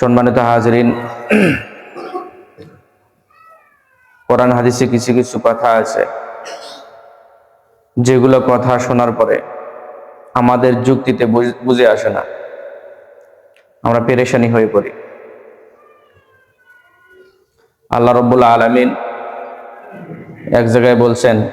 সম্মানিত হাজরিন, কোরআন হাদিসে কিছু কিছু কথা আছে। যেগুলো কথা শোনার পরে আমাদের যুক্তিতে বুঝ- আসে না। আমরা পেরেশানি হয়ে পড়ি। আল্লাহ রব্বুল আলমিন এক জায়গায় বলছেন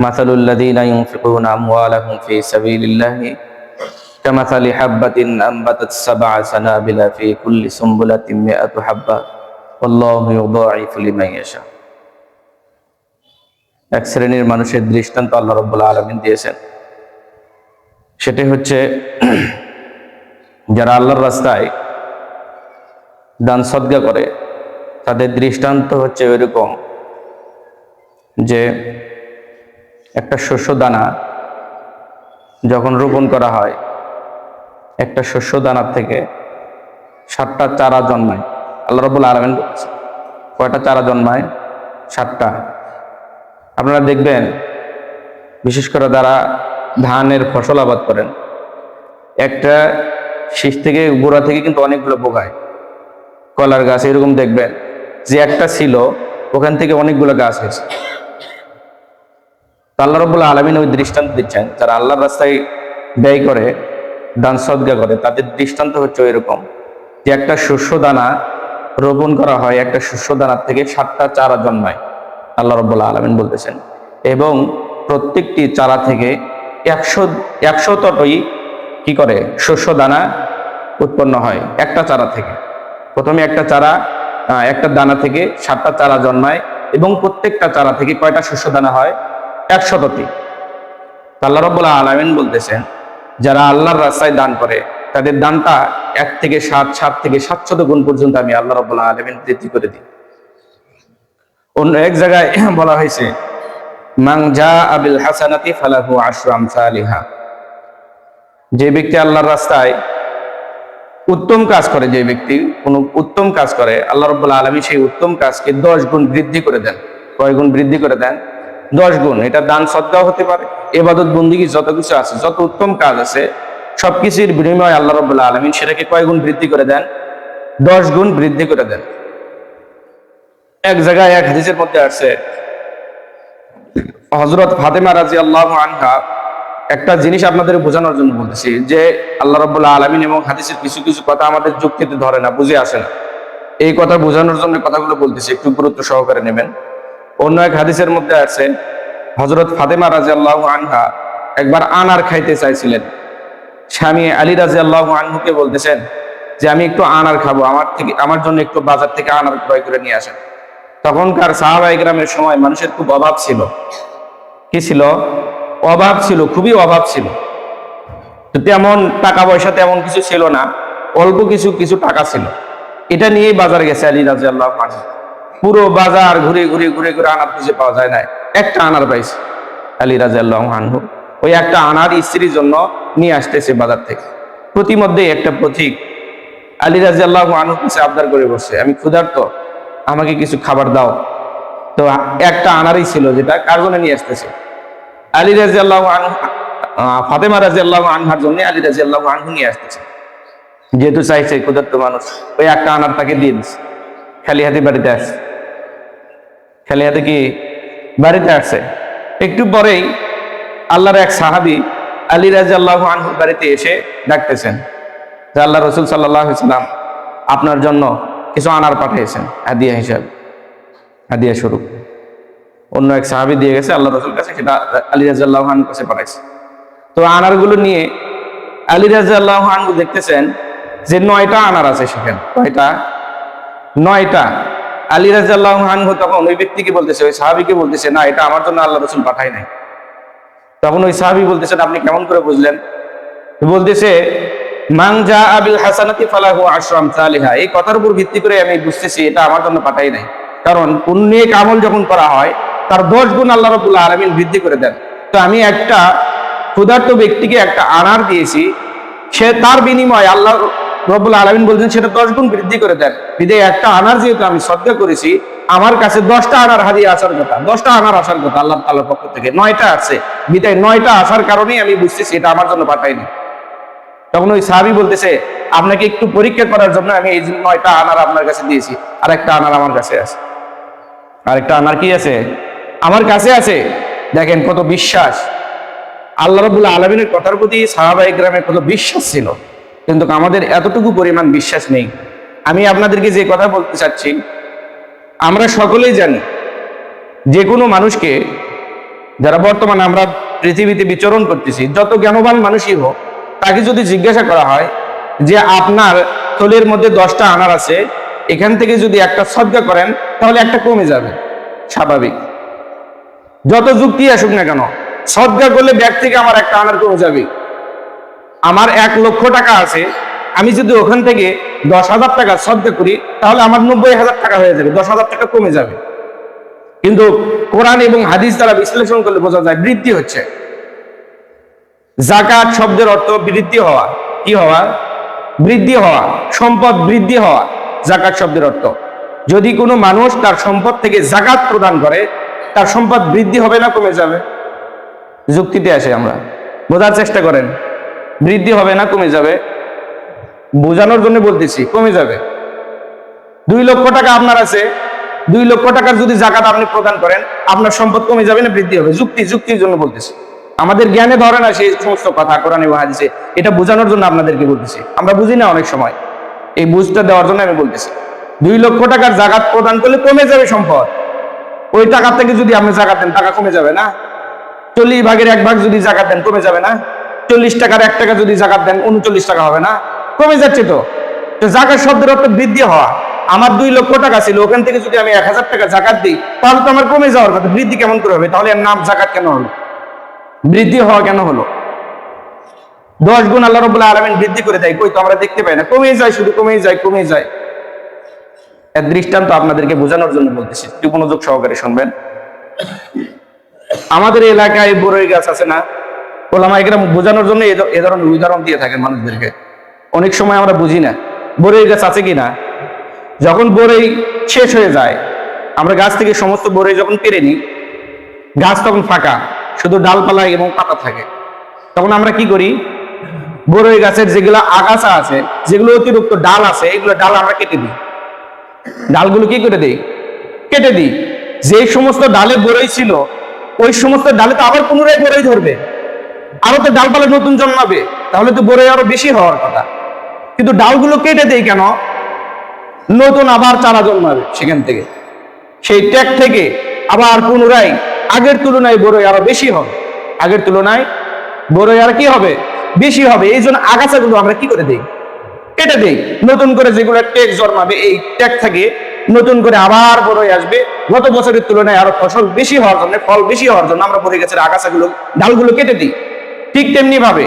মাসালুল্লাযীনা কামাসালি হাববাতিন আনবাতাত সাবআ সানাবিলা ফী কুল্লি সুমবুলাতিন মিআতু হাব্বা। ওয়াল্লাহু ইউদাঈফু লিমান ইয়াশা। এক শ্রেণির মানুষের দৃষ্টান্ত আল্লাহ রব্বুল আলামিন দিয়েছেন। সেটি হচ্ছে, যারা আল্লাহর রাস্তায় দান সদ্গা করে, তাদের দৃষ্টান্ত হচ্ছে এরকম যে, একটা শস্য দানা যখন রোপণ করা হয় একটা শস্য দানার থেকে সাতটা চারা জন্মায়। আল্লাহ রবুল আলমেন কয়টা চারা জন্মায়? সাতটা। আপনারা দেখবেন, বিশেষ করে যারা ধানের ফসল আবাদ করেন, একটা শীষ থেকে গোড়া থেকে কিন্তু অনেকগুলো বোগায়। কলার গাছ এরকম দেখবেন, যে একটা ছিল, ওখান থেকে অনেকগুলো গাছ হয়েছে। আল্লাহ রবুল্লা আলমিন ওই দৃষ্টান্ত দিচ্ছেন, যারা আল্লাহর রাস্তায় ব্যয় করে দান সদ্গা করে, তাদের দৃষ্টান্ত হচ্ছে এরকম যে একটা শস্য দানা রোপণ করা হয়, একটা শস্য দানার থেকে সাতটা চারা জন্মায়, আল্লাহ রব্বুল্লা আলমিন বলতেছেন। এবং প্রত্যেকটি চারা থেকে একশো একশোতটই কি করে? শস্য দানা উৎপন্ন হয় একটা চারা থেকে। প্রথমে একটা চারা একটা দানা থেকে সাতটা চারা জন্মায় এবং প্রত্যেকটা চারা থেকে কয়টা শস্য দানা হয়? একশতটি আল্লাহ রব্বুল্লাহ আলমিন বলতেছেন যারা আল্লাহর রাস্তায় দান করে, তাদের দানটা এক থেকে সাত সাত থেকে সাতশত গুণ পর্যন্ত আমি আল্লাহ রব্বুল্লাহ আলমিন বৃদ্ধি করে দিই। অন্য এক জায়গায় বলা হয়েছে মাং জা আবিল যে ব্যক্তি আল্লাহর রাস্তায় উত্তম কাজ করে, যে ব্যক্তি কোন উত্তম কাজ করে, আল্লাহ রব্বুল্লাহ আলমী সেই উত্তম কাজকে দশ গুণ বৃদ্ধি করে দেন। কয় গুণ বৃদ্ধি করে দেন? দশ গুণ, এটা দান সদ্গাও হতে পারে, এবাদত বন্দিগি যত কিছু আছে, যত উত্তম কাজ আছে, সবকিছুর বিনিময়ে আল্লাহ রব্বুল্লাহ আলমিন সেটাকে কয় গুণ বৃদ্ধি করে দেন? দশ গুণ বৃদ্ধি করে দেন। এক জায়গায় এক হাদিসের মধ্যে আছে হজরত ফাতেমা রাজি আল্লাহ আনহা একটা জিনিস আপনাদের বোঝানোর জন্য বলতেছি, যে আল্লাহ রব্বুল্লাহ আলমিন এবং হাদিসের কিছু কিছু কথা আমাদের যুক্তিতে ধরে না, বুঝে আসে না। এই কথা বোঝানোর জন্য কথাগুলো বলতেছি, একটু গুরুত্ব সহকারে নেবেন। অন্য এক হাদিসের মধ্যে আছে হজরত ফাতেমা রাজি আল্লাহ আনহা একবার আনার খাইতে চাইছিলেন। স্বামী আলী রাজি আল্লাহ আনহুকে বলতেছেন যে, আমি একটু আনার খাব, আমার থেকে, আমার জন্য একটু বাজার থেকে আনার ক্রয় করে নিয়ে আসেন। তখনকার সাহাবা গ্রামের সময় মানুষের খুব অভাব ছিল। কি ছিল? অভাব ছিল, খুবই অভাব ছিল। তেমন টাকা পয়সা তেমন কিছু ছিল না, অল্প কিছু কিছু টাকা ছিল। এটা নিয়েই বাজার গেছে আলী রাজি আল্লাহ পুরো বাজার ঘুরে ঘুরে ঘুরে ঘুরে আনার খুঁজে পাওয়া যায় না একটা আনার পাইছে, আলী রাজি আল্লাহ আনহু। ওই একটা আনার স্ত্রীর জন্য নিয়ে আসতেছে বাজার থেকে। প্রতিমধ্যে একটা পথিক আলী রাজি আল্লাহ আনহু কাছে আবদার করে বসছে, আমি ক্ষুধার্ত, আমাকে কিছু খাবার দাও। তো একটা আনারই ছিল যেটা কার জন্য নিয়ে আসতেছে? আলী রাজি আল্লাহ আনহু ফাতেমা রাজি আল্লাহ আনহার জন্য আলী আল্লাহ আনহু নিয়ে আসতেছে। যেহেতু চাইছে ক্ষুধার্ত মানুষ, ওই একটা আনার তাকে দিয়ে দিচ্ছে খালি হাতে বাড়িতে আসছে। খালি হাতে কি বাড়িতে আসছে? একটু পরেই আল্লাহর এক সাহাবি আলী রাজি আল্লাহ আনহুর বাড়িতে এসে ডাকতেছেন যে আল্লাহ রসুল সাল্লাহ আপনার জন্য কিছু আনার পাঠিয়েছেন। হাদিয়া হিসাবে। হাদিয়া স্বরূপ অন্য এক সাহাবি দিয়ে গেছে আল্লাহ রসুল কাছে সেটা আলী রাজাল্লাহ আনহুর কাছে পাঠাইছে। তো আনারগুলো নিয়ে আলী রাজাল্লাহ আনহু দেখতেছেন যে নয়টা আনার আছে সেখানে। কয়টা নয়টা আলী আনহু তখন ওই ব্যক্তিকে বলতেছে, ওই সাহাবিকে বলতেছে, না, এটা আমার জন্য আল্লাহ রসুল পাঠাই নাই। তখন ওই সাহাবি বলতেছেন, আপনি কেমন করে বুঝলেন? বলতেছে মাংজা আবিল হাসানাতি ফালাহু আশরাম সালিহা। এই কথার উপর ভিত্তি করে আমি বুঝতেছি, এটা আমার জন্য পাঠাই নাই। কারণ পুণ্যেক আমল যখন করা হয়, তার দশ গুণ আল্লাহ রবুল্লাহ আলমিন বৃদ্ধি করে দেন। তো আমি একটা ক্ষুধার্ত ব্যক্তিকে একটা আনার দিয়েছি, সে তার বিনিময়ে আল্লাহ রবুল আলমিন বলছেন, সেটা দশ গুণ বৃদ্ধি করে দেন। বিদায় একটা আনার যেহেতু আমি শ্রদ্ধা করেছি, আমার কাছে দশটা আনার হারিয়ে আসার কথা, দশটা আনার আসার কথা আল্লাহ তাল্লাহ পক্ষ থেকে। নয়টা আছে। বিদায় নয়টা আসার কারণেই আমি বুঝতেছি, এটা আমার জন্য পাঠাইনি তখন ওই সাহাবি বলতেছে, আপনাকে একটু পরীক্ষা করার জন্য আমি এই নয়টা আনার আপনার কাছে দিয়েছি। আর একটা আনার আমার কাছে আছে। আরেকটা আনার কি আছে? আমার কাছে আছে। দেখেন কত বিশ্বাস। আল্লাহ রবুল্লা আলমিনের কথার প্রতি সাহাবাই গ্রামের কত বিশ্বাস ছিল। কিন্তু আমাদের এতটুকু পরিমাণ বিশ্বাস নেই। আমি আপনাদেরকে যে কথা বলতে চাচ্ছি, আমরা সকলেই জানি যে কোনো মানুষকে, যারা বর্তমানে আমরা পৃথিবীতে বিচরণ করতেছি, যত জ্ঞানবান মানুষই হোক, তাকে যদি জিজ্ঞাসা করা হয় যে আপনার থলের মধ্যে দশটা আনার আছে, এখান থেকে যদি একটা সজ্জা করেন, তাহলে একটা কমে যাবে। স্বাভাবিক। যত যুক্তি আসুক না কেন সদ্গা করলে ব্যাগ থেকে আমার একটা আনার কমে যাবে। আমার এক লক্ষ টাকা আছে, আমি যদি ওখান থেকে দশ হাজার টাকা সদ্গা করি, তাহলে আমার নব্বই হাজার টাকা হয়ে যাবে, দশ হাজার টাকা কমে যাবে। কিন্তু কোরআন এবং হাদিস দ্বারা বিশ্লেষণ করলে বোঝা যায়, বৃদ্ধি হচ্ছে। জাকাত শব্দের অর্থ বৃদ্ধি হওয়া। কি হওয়া? বৃদ্ধি হওয়া। সম্পদ বৃদ্ধি হওয়া, জাকাত শব্দের অর্থ। যদি কোনো মানুষ তার সম্পদ থেকে জাকাত প্রদান করে, তার সম্পদ বৃদ্ধি হবে না, কমে যাবে? যুক্তিতে আসে আমরা। বোঝার চেষ্টা করেন। বৃদ্ধি হবে না, কমে যাবে? বোঝানোর জন্য বলতেছি, কমে যাবে। দুই লক্ষ টাকা আপনার আছে, দুই লক্ষ টাকার যদি জাকাত আপনি প্রদান করেন, আপনার সম্পদ কমে যাবে না, বৃদ্ধি হবে। যুক্তি, যুক্তির জন্য বলতেছি। আমাদের জ্ঞানে ধরে না সেই সমস্ত কথা, কোরআন এটা বোঝানোর জন্য আপনাদেরকে বলতেছি। আমরা বুঝি না অনেক সময়। এই বুঝটা দেওয়ার জন্য আমি বলতেছি। দুই লক্ষ টাকার জাকাত প্রদান করলে কমে যাবে সম্পদ। ওই টাকা থেকে যদি আপনি জাকাত দেন, টাকা কমে যাবে না? চল্লিশ ভাগের এক ভাগ যদি জাকাত দেন, কমে যাবে না? চল্লিশ টাকার এক টাকা যদি জাকাত দেন, উনচল্লিশ টাকা হবে না? কমে যাচ্ছে তো। জাকাত শব্দের অর্থ বৃদ্ধি হওয়া। আমার দুই লক্ষ টাকা ছিল, ওখান থেকে যদি আমি এক হাজার টাকা জাকাত দিই, তাহলে তো আমার কমে যাওয়ার কথা। বৃদ্ধি কেমন করে হবে? তাহলে নাম জাকাত কেন হলো? বৃদ্ধি হওয়া কেন হলো? দশ গুণ আল্লাহ রবুল্লাহ আলমিন বৃদ্ধি করে দেয়। কই তো আমরা দেখতে পাই না। কমেই যায়, শুধু কমেই যায় কমেই যায়। এর দৃষ্টান্ত আপনাদেরকে বোঝানোর জন্য বলতেছি। একটু মনোযোগ সহকারে শুনবেন। আমাদের এলাকায় বড়ই গাছ আছে না? ওলামা এগুলো বোঝানোর জন্য এ ধরনের উদাহরণ দিয়ে থাকেন মানুষদেরকে। অনেক সময় আমরা বুঝি না বড়ই গাছ আছে কি না যখন বড়ই শেষ হয়ে যায়, আমরা গাছ থেকে সমস্ত বড়ই যখন পেরে নিই, গাছ তখন ফাঁকা, শুধু ডালপালা এবং পাতা থাকে। তখন আমরা কি করি? বড়ই গাছের যেগুলো আগাছা আছে, যেগুলো অতিরিক্ত ডাল আছে, এগুলো ডাল আমরা কেটে দিই। ডালগুলো কি করে দিই? কেটে দিই। যে সমস্ত ডালে বড়ই ছিল, ওই সমস্ত ডালে তো আবার পুনরায় বড়ই ধরবে। আরও তো ডালপালা নতুন জন্মাবে, তাহলে তো বড়ই আরও বেশি হওয়ার কথা। কিন্তু ডালগুলো কেটে দেই কেন? নতুন আবার চারা জন্মাবে সেখান থেকে। সেই ট্যাগ থেকে আবার পুনরায় আগের তুলনায় বড়ই আরও বেশি হবে। আগের তুলনায় বড়ই আর কি হবে? বেশি হবে। এই জন্য আগাছাগুলো আমরা কি করে দেই? কেটে দেই। নতুন করে যেগুলো ট্যাগ জন্মাবে, এই ট্যাগ থেকে নতুন করে আবার বড়ই আসবে। গত বছরের তুলনায় আরও ফসল বেশি হওয়ার জন্য, ফল বেশি হওয়ার জন্য আমরা বড়ই গাছের আগাছাগুলো, ডালগুলো কেটে দিই। ঠিক তেমনি ভাবে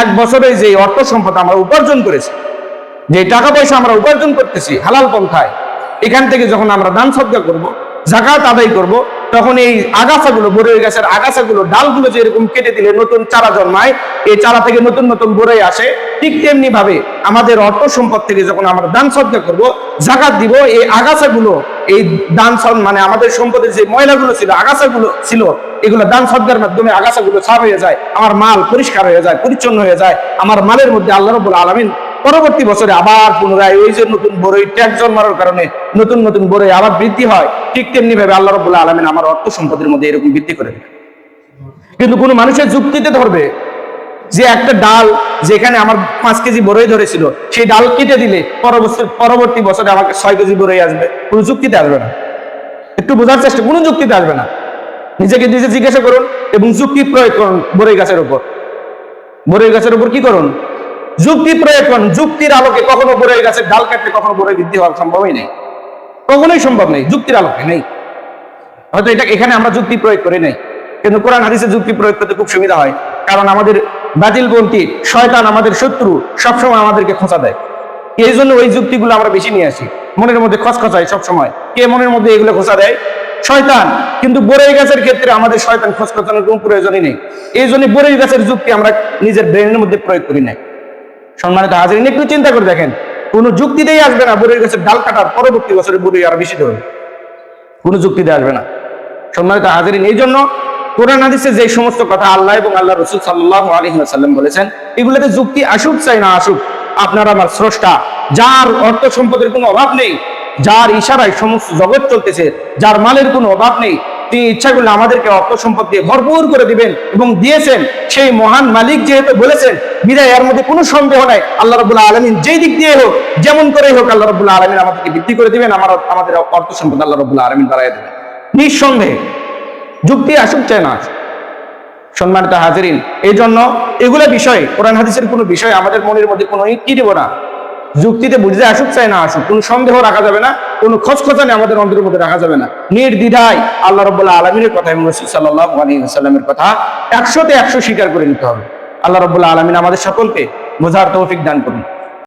এক বছরে যে অর্থ সম্পদ আমরা উপার্জন করেছি, যে টাকা পয়সা আমরা উপার্জন করতেছি হালাল পন্থায়, এখান থেকে যখন আমরা দান সদ্গা করব, জাকাত আদায় করব, তখন এই আগাছাগুলো বড়ই গাছের আগাছাগুলো, ডালগুলো যে এরকম কেটে দিলে নতুন চারা জন্মায়, এই চারা থেকে নতুন নতুন বড়ই আসে। ঠিক তেমনি ভাবে আমাদের অর্থ সম্পদ থেকে যখন আমরা দান সদ্গা করব, জাকাত দিব, এই আগাছাগুলো এই দান মানে আমাদের সম্পদের যে ময়লাগুলো ছিল, আগাছাগুলো ছিল, এগুলো দান সদ্গার মাধ্যমে আগাছাগুলো সাফ হয়ে যায়, আমার মাল পরিষ্কার হয়ে যায়, পরিচ্ছন্ন হয়ে যায়, আমার মালের মধ্যে আল্লাহ রবুল আলমিন পরবর্তী বছরে আবার পুনরায় ওই যে নতুন বড়ই ট্যাগ জন্মানোর কারণে নতুন নতুন বড়ই আবার বৃদ্ধি হয়, ঠিক তেমনি ভাবে আল্লাহ রবুল্লাহ আলমিন আমার অর্থ সম্পদের মধ্যে এরকম বৃদ্ধি করে কিন্তু কোনো মানুষের যুক্তিতে ধরবে যে একটা ডাল যেখানে আমার পাঁচ কেজি বড়ই ধরেছিল, সেই ডাল কেটে দিলে পরবর্তী পরবর্তী বছরে আমাকে ছয় কেজি বড়ই আসবে। কোনো যুক্তিতে আসবে না। একটু বোঝার চেষ্টা, কোনো যুক্তিতে আসবে না। নিজেকে নিজে জিজ্ঞাসা করুন এবং যুক্তি প্রয়োগ করুন বড়ই গাছের উপর। বড়ই গাছের উপর কি করুন? যুক্তি প্রয়োগ করুন। যুক্তির আলোকে কখনো বড়ই গাছের ডাল কাটলে কখনো বড়ই বৃদ্ধি হওয়ার সম্ভবই নেই। কখনোই সম্ভব নেই। যুক্তির আলোকে নেই। হয়তো এটা এখানে আমরা যুক্তি প্রয়োগ করি নাই। কিন্তু কোরআন হাদিসে যুক্তি প্রয়োগ করতে খুব সুবিধা হয়। কারণ আমাদের বাতিলপন্থী শয়তান আমাদের শত্রু, সবসময় আমাদেরকে খোঁচা দেয়। এই জন্য ওই যুক্তিগুলো আমরা বেশি নিয়ে আসি। মনের মধ্যে খসখসাই সবসময়। কে মনের মধ্যে এগুলো খোঁচা দেয়? শয়তান। কিন্তু বরই গাছের ক্ষেত্রে আমাদের শয়তান খসখসানোর কোনো প্রয়োজনই নেই। এই জন্য বরই গাছের যুক্তি আমরা নিজের ব্রেনের মধ্যে প্রয়োগ করি না। সম্মানিত হাজির একটু চিন্তা করে দেখেন। কোনো যুক্তিতেই আসবে না বরই গাছের ডাল কাটার পরবর্তী বছরে বরই আরও বেশি ধরবে কোনো যুক্তিতে আসবে না। সম্মানিত হাজির এই জন্য কোরআন হাদিসে যে সমস্ত কথা আল্লাহ এবং আল্লাহ রসুল সাল্লাহ আলহি সাল্লাম বলেছেন, এগুলোতে যুক্তি আসুক চাই না আসুক, আপনার আমার স্রষ্টা, যার অর্থ সম্পদের কোনো অভাব নেই, যার ইশারায় সমস্ত জগৎ চলতেছে, যার মালের কোনো অভাব নেই, তিনি ইচ্ছা করলে আমাদেরকে অর্থ সম্পদ দিয়ে ভরপুর করে দিবেন এবং দিয়েছেন, সেই মহান মালিক যেহেতু বলেছেন, বিদায় এর মধ্যে কোনো সন্দেহ নাই, আল্লাহ রবুল্লাহ আলমিন যেই দিক দিয়ে হোক, যেমন করে হোক, আল্লাহ রবুল্লাহ আলমিন আমাদেরকে বৃদ্ধি করে দিবেন, আমার আমাদের অর্থ সম্পদ আল্লাহ রবুল্লাহ আলমিন বাড়াই দেবেন। নিঃসন্দেহে যুক্তি আসুক চায় না। সম্মানিত হাজিরিন এই জন্য এগুলো বিষয়, কোরআন হাদিসের কোনো বিষয় আমাদের মনের মধ্যে কোনো কি দেব না। যুক্তিতে বুঝতে আসুক চাই না আসুক, কোনো সন্দেহ রাখা যাবে না, কোনো খচখচানি আমাদের অন্তরের মধ্যে রাখা যাবে না। নির্দ্বিধায় আল্লাহ রব্বুল্লাহ আলমিনের কথা এবং রসুল সাল্লাহ আলী সাল্লামের কথা একশোতে একশো স্বীকার করে নিতে হবে। আল্লাহ রব্বুল্লাহ আলমিন আমাদের সকলকে বোঝার তৌফিক দান করুন।